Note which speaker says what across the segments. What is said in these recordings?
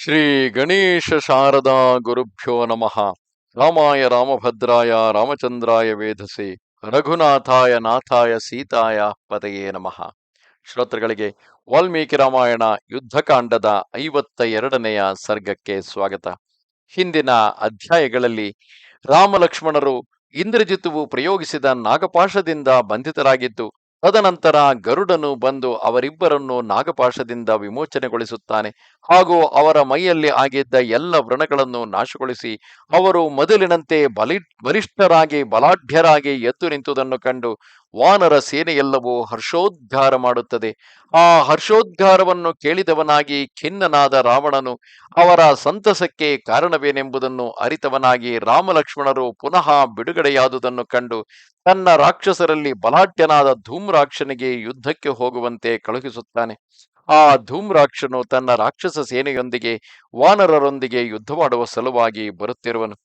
Speaker 1: ಶ್ರೀ ಗಣೇಶ ಶಾರದಾ ಗುರುಭ್ಯೋ ನಮಃ. ರಾಮಾಯ ರಾಮಭದ್ರಾಯ ರಾಮಚಂದ್ರಾಯ ವೇಧಸೆ ರಘುನಾಥಾಯ ನಾಥಾಯ ಸೀತಾಯ ಪದಯೇ ನಮಃ. ಶ್ರೋತೃಗಳಿಗೆ ವಾಲ್ಮೀಕಿ ರಾಮಾಯಣ ಯುದ್ಧಕಾಂಡದ ಐವತ್ತ ಎರಡನೆಯ ಸರ್ಗಕ್ಕೆ ಸ್ವಾಗತ. ಹಿಂದಿನ ಅಧ್ಯಾಯಗಳಲ್ಲಿ ರಾಮಲಕ್ಷ್ಮಣರು ಇಂದ್ರಜಿತುವು ಪ್ರಯೋಗಿಸಿದ ನಾಗಪಾಶದಿಂದ ಬಂಧಿತರಾಗಿದ್ದು ತದನಂತರ ಗರುಡನು ಬಂದು ಅವರಿಬ್ಬರನ್ನು ನಾಗಪಾಶದಿಂದ ವಿಮೋಚನೆಗೊಳಿಸುತ್ತಾನೆ. ಹಾಗೂ ಅವರ ಮೈಯಲ್ಲಿ ಆಗಿದ್ದ ಎಲ್ಲ ವ್ರಣಗಳನ್ನು ನಾಶಗೊಳಿಸಿ ಅವರು ಮೊದಲಿನಂತೆ ಬಲಿ, ಬಲಿಷ್ಠರಾಗಿ, ಬಲಾಢ್ಯರಾಗಿ ಎದ್ದು ನಿಂತುದನ್ನು ಕಂಡು ವಾನರ ಸೇನೆಯೆಲ್ಲವೂ ಹರ್ಷೋದ್ಗಾರ ಮಾಡುತ್ತದೆ. ಆ ಹರ್ಷೋದ್ಗಾರವನ್ನು ಕೇಳಿದವನಾಗಿ ಖಿನ್ನನಾದ ರಾವಣನು ಅವರ ಸಂತಸಕ್ಕೆ ಕಾರಣವೇನೆಂಬುದನ್ನು ಅರಿತವನಾಗಿ ರಾಮಲಕ್ಷ್ಮಣರು ಪುನಃ ಬಿಡುಗಡೆಯಾದುದನ್ನು ಕಂಡು ತನ್ನ ರಾಕ್ಷಸರಲ್ಲಿ ಬಲಾಢ್ಯನಾದ ಧೂಮ್ರಾಕ್ಷನಿಗೆ ಯುದ್ಧಕ್ಕೆ ಹೋಗುವಂತೆ ಕಳುಹಿಸುತ್ತಾನೆ. ಆ ಧೂಮ್ರಾಕ್ಷನು ತನ್ನ ರಾಕ್ಷಸ ಸೇನೆಯೊಂದಿಗೆ ವಾನರರೊಂದಿಗೆ ಯುದ್ಧವಾಡುವ ಸಲುವಾಗಿ ಬರುತ್ತಿರುವನು.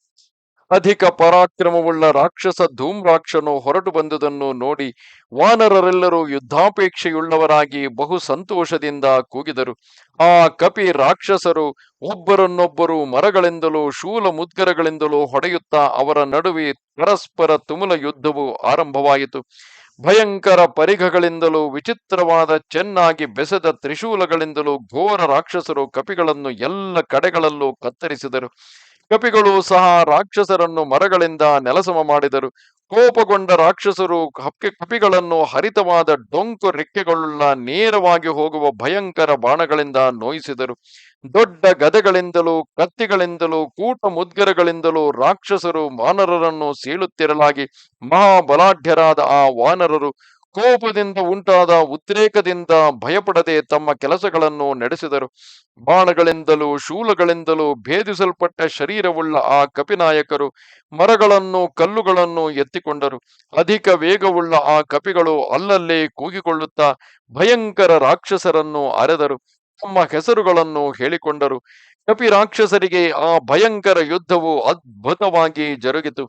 Speaker 1: ಅಧಿಕ ಪರಾಕ್ರಮವುಳ್ಳ ರಾಕ್ಷಸ ಧೂಮ್ರಾಕ್ಷನು ಹೊರಟು ಬಂದುದನ್ನು ನೋಡಿ ವಾನರರೆಲ್ಲರೂ ಯುದ್ಧಾಪೇಕ್ಷೆಯುಳ್ಳವರಾಗಿ ಬಹು ಸಂತೋಷದಿಂದ ಕೂಗಿದರು. ಆ ಕಪಿ ರಾಕ್ಷಸರು ಒಬ್ಬರನ್ನೊಬ್ಬರು ಮರಗಳಿಂದಲೂ ಶೂಲ ಮುದ್ಗರಗಳಿಂದಲೂ ಹೊಡೆಯುತ್ತಾ ಅವರ ನಡುವೆ ಪರಸ್ಪರ ತುಮುಲ ಯುದ್ಧವು ಆರಂಭವಾಯಿತು. ಭಯಂಕರ ಪರಿಘಗಳಿಂದಲೂ ವಿಚಿತ್ರವಾದ ಚೆನ್ನಾಗಿ ಬೆಸೆದ ತ್ರಿಶೂಲಗಳಿಂದಲೂ ಘೋರ ರಾಕ್ಷಸರು ಕಪಿಗಳನ್ನು ಎಲ್ಲ ಕಡೆಗಳಲ್ಲೂ ಕತ್ತರಿಸಿದರು. ಕಪಿಗಳು ಸಹ ರಾಕ್ಷಸರನ್ನು ಮರಗಳಿಂದ ನೆಲಸಮ ಮಾಡಿದರು. ಕೋಪಗೊಂಡ ರಾಕ್ಷಸರು ಹಕ್ಕಿ ಕಪಿಗಳನ್ನು ಹರಿತವಾದ ಡೊಂಕು ರೆಕ್ಕೆಗಳುಳ್ಳ ನೇರವಾಗಿ ಹೋಗುವ ಭಯಂಕರ ಬಾಣಗಳಿಂದ ನೋಯಿಸಿದರು. ದೊಡ್ಡ ಗದೆಗಳಿಂದಲೂ ಕತ್ತಿಗಳಿಂದಲೂ ಕೂಟ ಮುದ್ಗರಗಳಿಂದಲೂ ರಾಕ್ಷಸರು ವಾನರರನ್ನು ಸೀಳುತ್ತಿರಲಾಗಿ ಮಹಾಬಲಾಢ್ಯರಾದ ಆ ವಾನರರು ಕೋಪದಿಂದ ಉಂಟಾದ, ಉದ್ರೇಕದಿಂದ ಭಯಪಡದೆ ತಮ್ಮ ಕೆಲಸಗಳನ್ನು ನಡೆಸಿದರು. ಬಾಣಗಳಿಂದಲೂ ಶೂಲಗಳಿಂದಲೂ ಭೇದಿಸಲ್ಪಟ್ಟ ಶರೀರವುಳ್ಳ ಆ ಕಪಿನಾಯಕರು ಮರಗಳನ್ನು, ಕಲ್ಲುಗಳನ್ನು ಎತ್ತಿಕೊಂಡರು. ಅಧಿಕ ವೇಗವುಳ್ಳ ಆ ಕಪಿಗಳು ಅಲ್ಲಲ್ಲೇ ಕೂಗಿಕೊಳ್ಳುತ್ತಾ ಭಯಂಕರ ರಾಕ್ಷಸರನ್ನು ಅರೆದರು. ತಮ್ಮ ಹೆಸರುಗಳನ್ನು ಹೇಳಿಕೊಂಡರು. ಕಪಿ ರಾಕ್ಷಸರಿಗೆ ಆ ಭಯಂಕರ ಯುದ್ಧವು ಅದ್ಭುತವಾಗಿ ಜರುಗಿತು.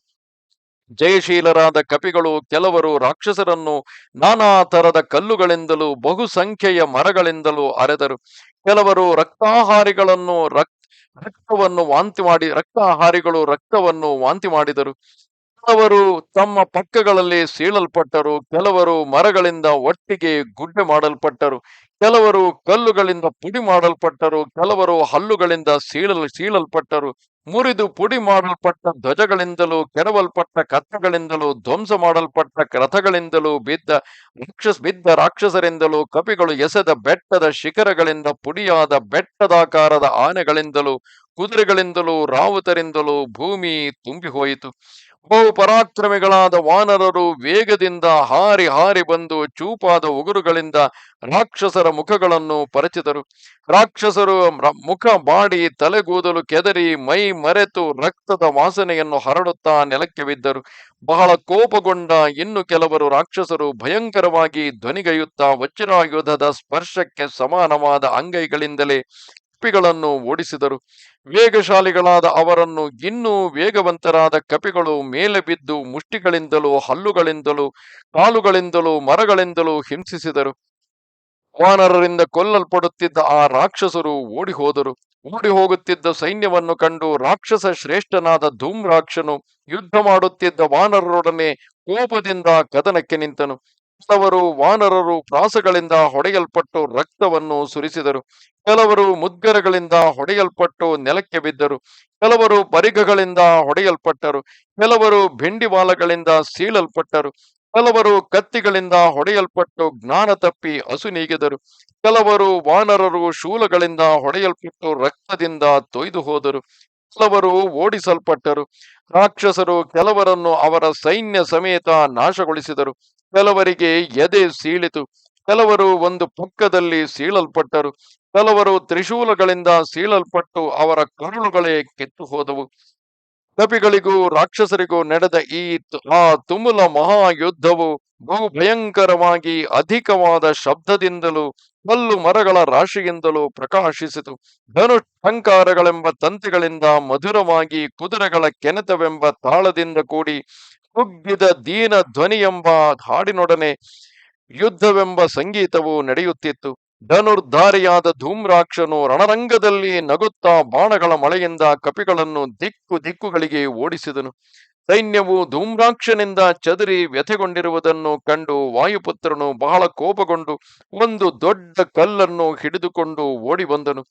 Speaker 1: ಜಯಶೀಲರಾದ ಕಪಿಗಳು ಕೆಲವರು ರಾಕ್ಷಸರನ್ನು ನಾನಾ ತರದ ಕಲ್ಲುಗಳಿಂದಲೂ ಬಹುಸಂಖ್ಯೆಯ ಮರಗಳಿಂದಲೂ ಅರೆದರು. ಕೆಲವರು ರಕ್ತಾಹಾರಿಗಳನ್ನು ರಕ್, ರಕ್ತವನ್ನು ವಾಂತಿ ಮಾಡಿ, ರಕ್ತಾಹಾರಿಗಳು ರಕ್ತವನ್ನು ವಾಂತಿ ಮಾಡಿದರು. ಕೆಲವರು ತಮ್ಮ ಪಕ್ಕಗಳಲ್ಲಿ ಸೀಳಲ್ಪಟ್ಟರು, ಕೆಲವರು ಮರಗಳಿಂದ ಒಟ್ಟಿಗೆ ಗುಡ್ಡೆ ಮಾಡಲ್ಪಟ್ಟರು, ಕೆಲವರು ಕಲ್ಲುಗಳಿಂದ ಪುಡಿ ಮಾಡಲ್ಪಟ್ಟರು, ಕೆಲವರು ಹಲ್ಲುಗಳಿಂದ ಸೀಳಲು, ಸೀಳಲ್ಪಟ್ಟರು, ಮುರಿದು ಪುಡಿ ಮಾಡಲ್ಪಟ್ಟ ಧ್ವಜಗಳಿಂದಲೂ, ಕೆಡವಲ್ಪಟ್ಟ ಕತ್ತಗಳಿಂದಲೂ, ಧ್ವಂಸ ಮಾಡಲ್ಪಟ್ಟ ರಥಗಳಿಂದಲೂ ಬಿದ್ದ ರಾಕ್ಷಸ, ಬಿದ್ದ ರಾಕ್ಷಸರಿಂದಲೂ, ಕಪಿಗಳು ಎಸೆದ ಬೆಟ್ಟದ ಶಿಖರಗಳಿಂದ, ಪುಡಿಯಾದ ಬೆಟ್ಟದಾಕಾರದ ಆನೆಗಳಿಂದಲೂ, ಕುದುರೆಗಳಿಂದಲೂ, ರಾವುತರಿಂದಲೂ ಭೂಮಿ ತುಂಬಿ ಹೋಯಿತು ಬಹು ಪರಾಕ್ರಮಿಗಳಾದ ವಾನರರು ವೇಗದಿಂದ ಹಾರಿ ಹಾರಿ ಬಂದು ಚೂಪಾದ ಉಗುರುಗಳಿಂದ ರಾಕ್ಷಸರ ಮುಖಗಳನ್ನು ಪರಚಿದರು ರಾಕ್ಷಸರು ಮುಖ ಬಾಡಿ ತಲೆಗೂದಲು ಕೆದರಿ ಮೈ ಮರೆತು ರಕ್ತದ ವಾಸನೆಯನ್ನು ಹರಡುತ್ತಾ ನೆಲಕ್ಕೆ ಬಿದ್ದರು. ಬಹಳ ಕೋಪಗೊಂಡ ಇನ್ನು ಕೆಲವರು ರಾಕ್ಷಸರು ಭಯಂಕರವಾಗಿ ಧ್ವನಿಗೈಯುತ್ತಾ ವಜ್ರಾಯುಧದ ಸ್ಪರ್ಶಕ್ಕೆ ಸಮಾನವಾದ ಅಂಗೈಗಳಿಂದಲೇ ಕಪಿಗಳನ್ನು ಓಡಿಸಿದರು. ವೇಗಶಾಲಿಗಳಾದ ಅವರನ್ನು ಇನ್ನೂ ವೇಗವಂತರಾದ ಕಪಿಗಳು ಮೇಲೆ ಬಿದ್ದು ಮುಷ್ಟಿಗಳಿಂದಲೂ ಹಲ್ಲುಗಳಿಂದಲೂ ಕಾಲುಗಳಿಂದಲೂ ಮರಗಳಿಂದಲೂ ಹಿಂಸಿಸಿದರು. ವಾನರರಿಂದ ಕೊಲ್ಲಲ್ಪಡುತ್ತಿದ್ದ ಆ ರಾಕ್ಷಸರು ಓಡಿ ಹೋದರು ಓಡಿ ಹೋಗುತ್ತಿದ್ದ ಸೈನ್ಯವನ್ನು ಕಂಡು ರಾಕ್ಷಸ ಶ್ರೇಷ್ಠನಾದ ಧೂಮ್ರಾಕ್ಷನು ಯುದ್ಧ ಮಾಡುತ್ತಿದ್ದ ವಾನರರೊಡನೆ ಕೋಪದಿಂದ ಕದನಕ್ಕೆ ನಿಂತನು. ಕೆಲವರು ವಾನರರು ಪ್ರಾಸಗಳಿಂದ ಹೊಡೆಯಲ್ಪಟ್ಟು ರಕ್ತವನ್ನು ಸುರಿಸಿದರು. ಕೆಲವರು ಮುದ್ಗರಗಳಿಂದ ಹೊಡೆಯಲ್ಪಟ್ಟು ನೆಲಕ್ಕೆ ಬಿದ್ದರು. ಕೆಲವರು ಪರಿಘಗಳಿಂದ ಹೊಡೆಯಲ್ಪಟ್ಟರು. ಕೆಲವರು ಬೆಂಡಿವಾಲಗಳಿಂದ ಸೀಳಲ್ಪಟ್ಟರು. ಕೆಲವರು ಕತ್ತಿಗಳಿಂದ ಹೊಡೆಯಲ್ಪಟ್ಟು ಜ್ಞಾನ ತಪ್ಪಿ ಅಸುನೀಗಿದರು ಕೆಲವರು ವಾನರರು ಶೂಲಗಳಿಂದ ಹೊಡೆಯಲ್ಪಟ್ಟು ರಕ್ತದಿಂದ ತೊಯ್ದು ಹೋದರು. ಕೆಲವರು ಓಡಿಸಲ್ಪಟ್ಟರು. ರಾಕ್ಷಸರು ಕೆಲವರನ್ನು ಅವರ ಸೈನ್ಯ ಸಮೇತ ನಾಶಗೊಳಿಸಿದರು. ಕೆಲವರಿಗೆ ಎದೆ ಸೀಳಿತು. ಕೆಲವರು ಒಂದು ಪಕ್ಕದಲ್ಲಿ ಸೀಳಲ್ಪಟ್ಟರು. ಕೆಲವರು ತ್ರಿಶೂಲಗಳಿಂದ ಸೀಳಲ್ಪಟ್ಟು ಅವರ ಕರುಳುಗಳೇ ಕೆತ್ತು ಹೋದವು ಕಪಿಗಳಿಗೂ ರಾಕ್ಷಸರಿಗೂ ನಡೆದ ಈ ಆ ತುಮುಲ ಮಹಾಯುದ್ಧವು ಬಹು ಭಯಂಕರವಾಗಿ ಅಧಿಕವಾದ ಶಬ್ದದಿಂದಲೂ ಕಲ್ಲು ಮರಗಳ ರಾಶಿಯಿಂದಲೂ ಪ್ರಕಾಶಿಸಿತು. ಧನುಷ್ಠಂಕಾರಗಳೆಂಬ ತಂತಿಗಳಿಂದ ಮಧುರವಾಗಿ ಕುದುರೆಗಳ ಕೆನೆತವೆಂಬ ತಾಳದಿಂದ ಕೂಡಿ ಕುಗ್ಗಿದ ದೀನ ಧ್ವನಿ ಎಂಬ ಹಾಡಿನೊಡನೆ ಯುದ್ಧವೆಂಬ ಸಂಗೀತವು ನಡೆಯುತ್ತಿತ್ತು. ಧನುರ್ಧಾರಿಯಾದ ಧೂಮ್ರಾಕ್ಷನು ರಣರಂಗದಲ್ಲಿ ನಗುತ್ತಾ ಬಾಣಗಳ ಮಳೆಯಿಂದ ಕಪಿಗಳನ್ನು ದಿಕ್ಕು ದಿಕ್ಕುಗಳಿಗೆ ಓಡಿಸಿದನು. ಸೈನ್ಯವು ಧೂಮ್ರಾಕ್ಷನಿಂದ ಚದರಿ ವ್ಯಥೆಗೊಂಡಿರುವುದನ್ನು ಕಂಡು ವಾಯುಪುತ್ರನು ಬಹಳ ಕೋಪಗೊಂಡು ಒಂದು ದೊಡ್ಡ ಕಲ್ಲನ್ನು ಹಿಡಿದುಕೊಂಡು ಓಡಿ ಬಂದನು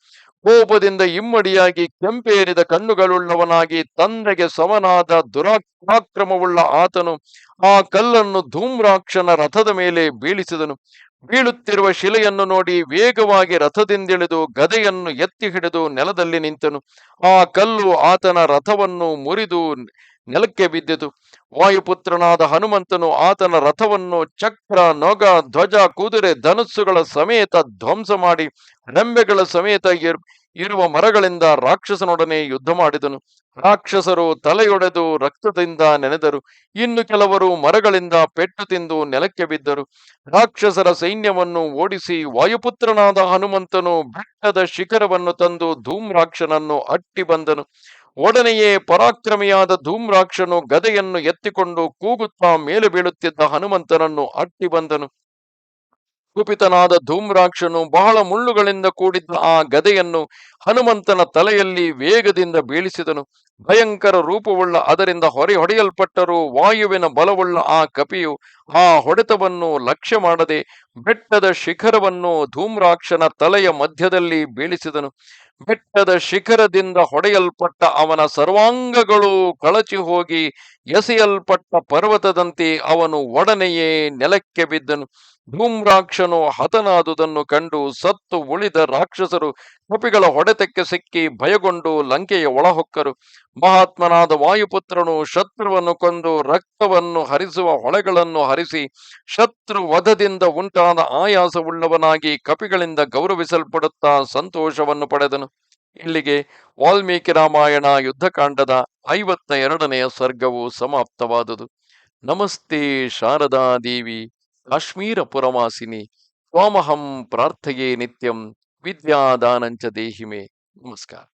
Speaker 1: ಕೋಪದಿಂದ ಇಮ್ಮಡಿಯಾಗಿ ಕೆಂಪೇರಿದ ಕಣ್ಣುಗಳುಳ್ಳವನಾಗಿ ತಂದೆಗೆ ಸಮನಾದ ದುರಾಕ್ರಮವುಳ್ಳ ಆತನು ಆ ಕಲ್ಲನ್ನು ಧೂಮ್ರಾಕ್ಷನ ರಥದ ಮೇಲೆ ಬೀಳಿಸಿದನು. ಬೀಳುತ್ತಿರುವ ಶಿಲೆಯನ್ನು ನೋಡಿ ವೇಗವಾಗಿ ರಥದಿಂದಿಳಿದು ಗದೆಯನ್ನು ಎತ್ತಿ ಹಿಡಿದು ನೆಲದಲ್ಲಿ ನಿಂತನು. ಆ ಕಲ್ಲು ಆತನ ರಥವನ್ನು ಮುರಿದು ನೆಲಕ್ಕೆ ಬಿದ್ದಿತು. ವಾಯುಪುತ್ರನಾದ ಹನುಮಂತನು ಆತನ ರಥವನ್ನು ಚಕ್ರ, ನೊಗ, ಧ್ವಜ, ಕುದುರೆ, ಧನಸ್ಸುಗಳ ಸಮೇತ ಧ್ವಂಸ ಮಾಡಿ ನಂಬೆಗಳ ಸಮೇತ ಇರುವ ಮರಗಳಿಂದ ರಾಕ್ಷಸನೊಡನೆ ಯುದ್ಧ ಮಾಡಿದನು. ರಾಕ್ಷಸರು ತಲೆಯೊಡೆದು ರಕ್ತದಿಂದ ನೆನೆದರು. ಇನ್ನು ಕೆಲವರು ಮರಗಳಿಂದ ಪೆಟ್ಟು ತಿಂದು ನೆಲಕ್ಕೆ ಬಿದ್ದರು. ರಾಕ್ಷಸರ ಸೈನ್ಯವನ್ನು ಓಡಿಸಿ ವಾಯುಪುತ್ರನಾದ ಹನುಮಂತನು ಬೆಟ್ಟದ ಶಿಖರವನ್ನು ತಂದು ಧೂಮ್ರಾಕ್ಷನನ್ನು ಅಟ್ಟಿ ಬಂದನು. ಒಡನೆಯೇ ಪರಾಕ್ರಮಿಯಾದ ಧೂಮ್ರಾಕ್ಷನು ಗದೆಯನ್ನು ಎತ್ತಿಕೊಂಡು ಕೂಗುತ್ತಾ ಮೇಲೆ ಬೀಳುತ್ತಿದ್ದ ಹನುಮಂತನನ್ನು ಅಟ್ಟಿ ಬಂದನು. ಕುಪಿತನಾದ ಧೂಮ್ರಾಕ್ಷನು ಬಹಳ ಮುಳ್ಳುಗಳಿಂದ ಕೂಡಿದ್ದ ಆ ಗದೆಯನ್ನು ಹನುಮಂತನ ತಲೆಯಲ್ಲಿ ವೇಗದಿಂದ ಬೀಳಿಸಿದನು. ಭಯಂಕರ ರೂಪವುಳ್ಳ, ಅದರಿಂದ ಹೊರೆ ಹೊಡೆಯಲ್ಪಟ್ಟರೂ ವಾಯುವಿನ ಬಲವುಳ್ಳ ಆ ಕಪಿಯು ಆ ಹೊಡೆತವನ್ನು ಲಕ್ಷ್ಯ ಮಾಡದೆ ಬೆಟ್ಟದ ಶಿಖರವನ್ನು ಧೂಮ್ರಾಕ್ಷನ ತಲೆಯ ಮಧ್ಯದಲ್ಲಿ ಬೀಳಿಸಿದನು. ಬೆಟ್ಟದ ಶಿಖರದಿಂದ ಹೊಡೆಯಲ್ಪಟ್ಟ ಅವನ ಸರ್ವಾಂಗಗಳು ಕಳಚಿ ಹೋಗಿ ಎಸೆಯಲ್ಪಟ್ಟ ಪರ್ವತದಂತೆ ಅವನು ಒಡನೆಯೇ ನೆಲಕ್ಕೆ ಬಿದ್ದನು. ಧೂಮ್ರಾಕ್ಷನು ಹತನಾದುದನ್ನು ಕಂಡು ಸತ್ತು ಉಳಿದ ರಾಕ್ಷಸರು ಕಪಿಗಳ ಹೊಡೆತಕ್ಕೆ ಸಿಕ್ಕಿ ಭಯಗೊಂಡು ಲಂಕೆಯ ಒಳಹೊಕ್ಕರು. ಮಹಾತ್ಮನಾದ ವಾಯುಪುತ್ರನು ಶತ್ರುವನ್ನು ಕೊಂದು ರಕ್ತವನ್ನು ಹರಿಸುವ ಹೊಳೆಗಳನ್ನು ಹರಿಸಿ ಶತ್ರು ವಧದಿಂದ ಉಂಟಾದ ಆಯಾಸವುಳ್ಳವನಾಗಿ ಕಪಿಗಳಿಂದ ಗೌರವಿಸಲ್ಪಡುತ್ತಾ ಸಂತೋಷವನ್ನು ಪಡೆದನು. ಇಲ್ಲಿಗೆ ವಾಲ್ಮೀಕಿ ರಾಮಾಯಣ ಯುದ್ಧಕಾಂಡದ ಐವತ್ತ ಎರಡನೆಯ ಸರ್ಗವು ಸಮಾಪ್ತವಾದುದು. ನಮಸ್ತೆ ಶಾರದಾ ದೇವಿ, ಕಾಶ್ಮೀರ ಪುರವಾಸಿನಿ, ತ್ವಾಮಹಂ ಪ್ರಾರ್ಥೆಯೇ ನಿತ್ಯಂ, ವಿದ್ಯಾದಾನಂಚ ದೇಹಿಮೆ. ನಮಸ್ಕಾರ.